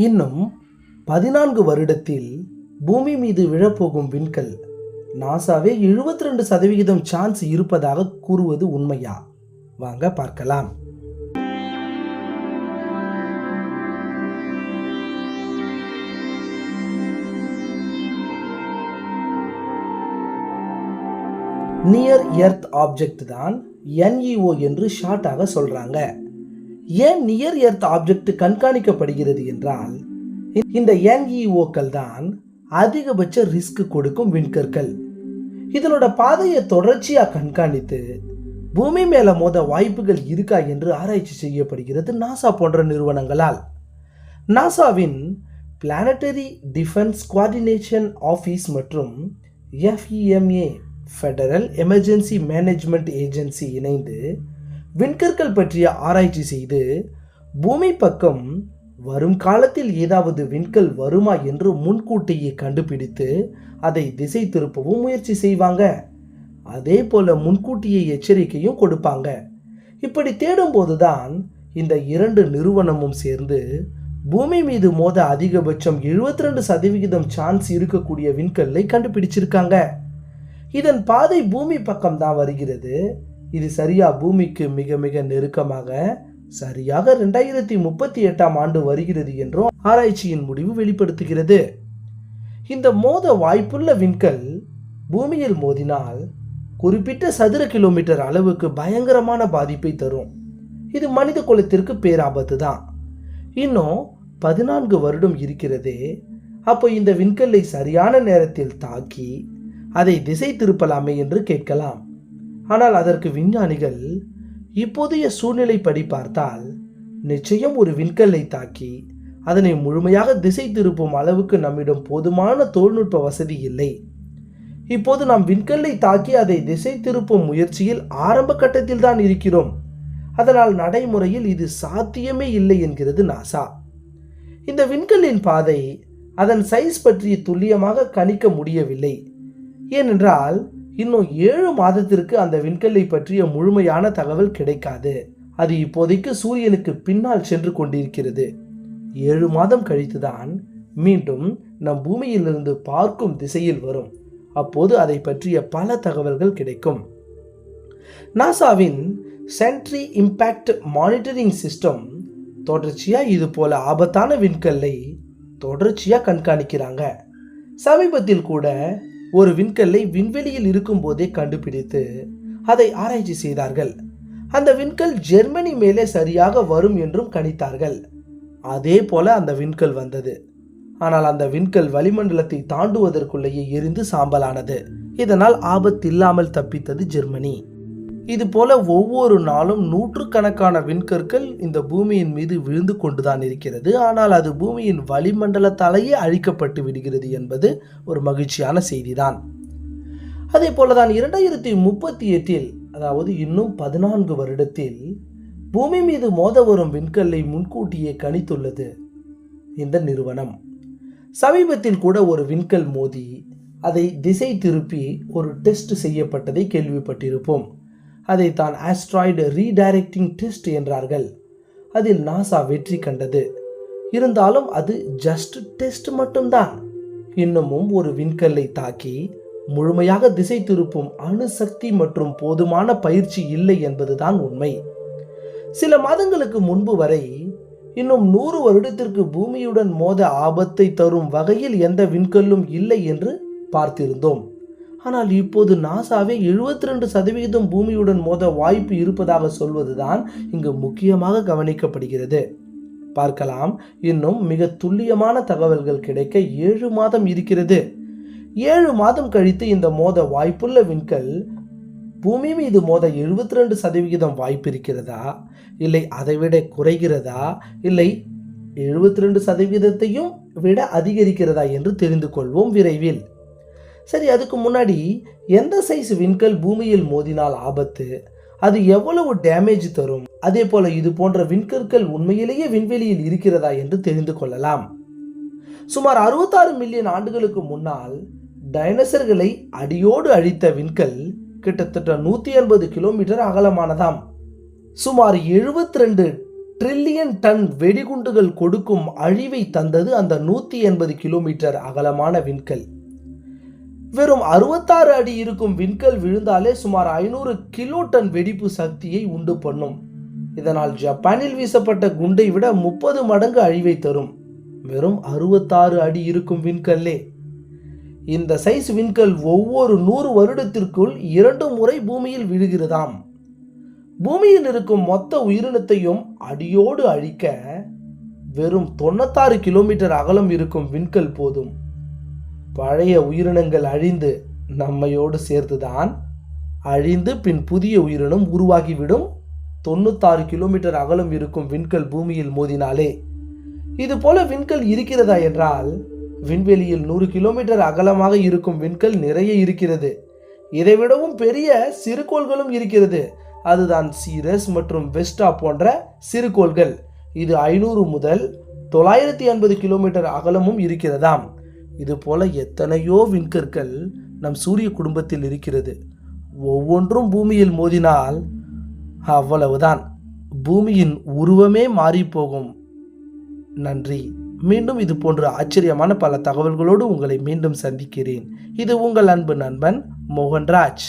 இன்னும் பதினான்கு வருடத்தில் பூமி மீது விழப்போகும் விண்கல் நாசாவே 72% ரெண்டு சதவிகிதம் சான்ஸ் இருப்பதாக கூறுவது உண்மையா? வாங்க பார்க்கலாம். நியர் எர்த் ஆப்ஜெக்ட் தான் என்இஓ என்று ஷார்ட்டாக சொல்றாங்க. ஏன் நியர் எர்த் ஆப்ஜெக்ட் கண்காணிக்கப்படுகிறது என்றால் இந்த என்இஓக்கள் தான் அதிகபட்ச ரிஸ்க் கொடுக்கும் விண்கற்கள். இதனோட பாதையை தொடர்ச்சியாக கண்காணித்து பூமி மேல மோத வாய்ப்புகள் இருக்கா என்று ஆராய்ச்சி செய்யப்படுகிறது நாசா போன்ற நிறுவனங்களால். நாசாவின் பிளானட்டரி டிஃபென்ஸ் கோஆர்டினேஷன் ஆஃபீஸ் மற்றும் F E M A federal emergency management agency இணைந்து விண்கற்கள் பற்றிய ஆராய்ச்சி செய்து பூமி பக்கம் வரும் காலத்தில் ஏதாவது விண்கல் வருமா என்று முன்கூட்டியே கண்டுபிடித்து அதை திசை திருப்பவும் முயற்சி செய்வாங்க. அதே போல முன்கூட்டியே எச்சரிக்கையும் கொடுப்பாங்க. இப்படி தேடும்போதுதான் இந்த இரண்டு நிறுவனமும் சேர்ந்து பூமி மீது மோத அதிகபட்சம் 72% ரெண்டு சதவிகிதம் சான்ஸ் இருக்கக்கூடிய விண்கல்லை கண்டுபிடிச்சிருக்காங்க. இதன் பாதை பூமி பக்கம் தான் வருகிறது. இது சரியா பூமிக்கு மிக மிக நெருக்கமாக சரியாக ரெண்டாயிரத்தி முப்பத்தி எட்டாம் ஆண்டு வருகிறது என்றும் ஆராய்ச்சியின் முடிவு வெளிப்படுத்துகிறது. இந்த மோத வாய்ப்புள்ள விண்கல் பூமியில் மோதினால் குறிப்பிட்ட சதுர கிலோமீட்டர் அளவுக்கு பயங்கரமான பாதிப்பை தரும். இது மனித குலத்திற்கு பேராபத்து தான். இன்னும் பதினான்கு வருடம் இருக்கிறதே. அப்போ இந்த விண்கல்லை சரியான நேரத்தில் தாக்கி அதை திசை திருப்பலாமே என்று கேட்கலாம். ஆனால் அதற்கு விஞ்ஞானிகள் இப்போதைய சூழ்நிலைப்படி பார்த்தால் நிச்சயம் ஒரு விண்கல்லை தாக்கி அதனை முழுமையாக திசை திருப்பும் அளவுக்கு நம்மிடம் போதுமான தொழில்நுட்ப வசதி இல்லை. இப்போது நாம் விண்கல்லை தாக்கி அதை திசை திருப்பும் முயற்சியில் ஆரம்ப கட்டத்தில் தான் இருக்கிறோம். அதனால் நடைமுறையில் இது சாத்தியமே இல்லை என்கிறது நாசா. இந்த விண்கல்லின் பாதை அதன் சைஸ் பற்றி துல்லியமாக கணிக்க முடியவில்லை. ஏனென்றால் இன்னும் ஏழு மாதத்திற்கு அந்த விண்கல்லை பற்றிய முழுமையான தகவல் கிடைக்காது. அது இப்போதைக்கு சூரியனுக்கு பின்னால் சென்று கொண்டிருக்கிறது. ஏழு மாதம் கழித்துதான் மீண்டும் நம் பூமியிலிருந்து பார்க்கும் திசையில் வரும். அப்போது அதை பற்றிய பல தகவல்கள் கிடைக்கும். நாசாவின் சென்ட்ரி இம்பேக்ட் மானிட்டரிங் சிஸ்டம் தொடர்ச்சியாக இது போல ஆபத்தான விண்கல்லை தொடர்ச்சியாக கண்காணிக்கிறாங்க. சமீபத்தில் கூட ஒரு விண்கல்லை விண்வெளியில் இருக்கும்போதே கண்டுபிடித்து அதை ஆராய்ச்சி செய்தார்கள். அந்த விண்கல் ஜெர்மனி மேலே சரியாக வரும் என்றும் கணித்தார்கள். அதே போல அந்த விண்கல் வந்தது. ஆனால் அந்த விண்கல் வளிமண்டலத்தை தாண்டுவதற்குள்ளேயே எரிந்து சாம்பலானது. இதனால் ஆபத்தில்லாமல் தப்பித்தது ஜெர்மனி. இது போல ஒவ்வொரு நாளும் நூற்றுக்கணக்கான விண்கற்கள் இந்த பூமியின் மீது விழுந்து கொண்டுதான் இருக்கிறது. ஆனால் அது பூமியின் வளிமண்டலத்தாலேயே அழிக்கப்பட்டு விடுகிறது என்பது ஒரு மகிழ்ச்சியான செய்திதான். அதே போலதான் இரண்டாயிரத்தி முப்பத்தி எட்டில் அதாவது இன்னும் பதினான்கு வருடத்தில் பூமி மீது மோத வரும் விண்கல்லை முன்கூட்டியே கணித்துள்ளது இந்த நிறுவனம். சமீபத்தில் கூட ஒரு விண்கல் மோதி அதை திசை திருப்பி ஒரு டெஸ்ட் செய்யப்பட்டதை கேள்விப்பட்டிருப்போம். அதை தான் ஆஸ்ட்ராய்டு ரீடைரக்டிங் டெஸ்ட் என்றார்கள். அதில் நாசா வெற்றி கண்டது. இருந்தாலும் அது ஜஸ்ட் டெஸ்ட் மட்டும்தான். இன்னமும் ஒரு விண்கல்லை தாக்கி முழுமையாக திசை திருப்பும் அணுசக்தி மற்றும் போதுமான பயிற்சி இல்லை என்பதுதான் உண்மை. சில மாதங்களுக்கு முன்பு வரை இன்னும் நூறு வருடத்திற்கு பூமியுடன் மோத ஆபத்தை தரும் வகையில் எந்த விண்கல்லும் இல்லை என்று பார்த்திருந்தோம். ஆனால் இப்போது நாசாவே 72% ரெண்டு சதவிகிதம் பூமியுடன் மோத வாய்ப்பு இருப்பதாக சொல்வதுதான் இங்கு முக்கியமாக கவனிக்கப்படுகிறது. பார்க்கலாம் இன்னும் மிக துல்லியமான தகவல்கள் கிடைக்க ஏழு மாதம் இருக்கிறது. ஏழு மாதம் கழித்து இந்த மோத வாய்ப்புள்ள விண்கல் பூமி மீது மோத 72% ரெண்டு சதவிகிதம் வாய்ப்பு இருக்கிறதா? இல்லை அதைவிட குறைகிறதா? இல்லை 72% ரெண்டு சதவீதத்தையும் விட அதிகரிக்கிறதா என்று தெரிந்து கொள்வோம் விரைவில். சரி அதுக்கு முன்னாடி எந்த சைஸ் விண்கல் பூமியில் மோதினால் ஆபத்து? அது எவ்வளவு டேமேஜ் தரும்? அதே போல இது போன்ற விண்கற்கள் உண்மையிலேயே விண்வெளியில் இருக்கிறதா என்று தெரிந்து கொள்ளலாம். சுமார் 66 மில்லியன் ஆண்டுகளுக்கு முன்னால் டைனோசர்களை அடியோடு அழித்த விண்கல் கிட்டத்தட்ட நூற்றி எண்பது கிலோமீட்டர் அகலமானதாம். சுமார் 72 ரெண்டு ட்ரில்லியன் டன் வெடிகுண்டுகள் கொடுக்கும் அழிவை தந்தது அந்த நூற்றி எண்பது கிலோமீட்டர் அகலமான விண்கல். வெறும் அறுபத்தாறு அடி இருக்கும் விண்கல் விழுந்தாலே சுமார் ஐநூறு கிலோ டன் வெடிப்பு சக்தியை உண்டு பண்ணும். இதனால் ஜப்பானில் வீசப்பட்ட குண்டை விட முப்பது மடங்கு அழிவை தரும். வெறும் அறுபத்தாறு அடி இருக்கும் விண்கல்லே. இந்த சைஸ் விண்கல் ஒவ்வொரு நூறு வருடத்திற்குள் இரண்டு முறை பூமியில் விழுகிறதாம். பூமியில் இருக்கும் மொத்த உயிரினத்தையும் அடியோடு அழிக்க வெறும் தொண்ணூத்தாறு கிலோமீட்டர் அகலம் இருக்கும் விண்கல் போதும். பழைய உயிரினங்கள் அழிந்து நம்மையோடு சேர்த்துதான் அழிந்து பின் புதிய உயிரினம் உருவாகிவிடும். தொண்ணூத்தாறு கிலோமீட்டர் அகலம் இருக்கும் விண்கல் பூமியில் மோதினாலே. இது போல விண்கல் இருக்கிறதா என்றால் விண்வெளியில் நூறு கிலோமீட்டர் அகலமாக இருக்கும் விண்கல் நிறைய இருக்கிறது. இதைவிடவும் பெரிய சிறுகோள்களும் இருக்கிறது. அதுதான் சீரஸ் மற்றும் வெஸ்டா போன்ற சிறுகோள்கள் இது ஐநூறு முதல் தொள்ளாயிரத்தி ஐம்பது கிலோமீட்டர் அகலமும் இருக்கிறதாம். இதுபோல எத்தனையோ விண்கற்கள் நம் சூரிய குடும்பத்தில் இருக்கிறது. ஒவ்வொன்றும் பூமியில் மோதினால் அவ்வளவுதான். பூமியின் உருவமே மாறிப்போகும். நன்றி. மீண்டும் இது போன்ற ஆச்சரியமான பல தகவல்களோடு உங்களை மீண்டும் சந்திக்கிறேன். இது உங்கள் அன்பு நண்பன் மோகன்ராஜ்.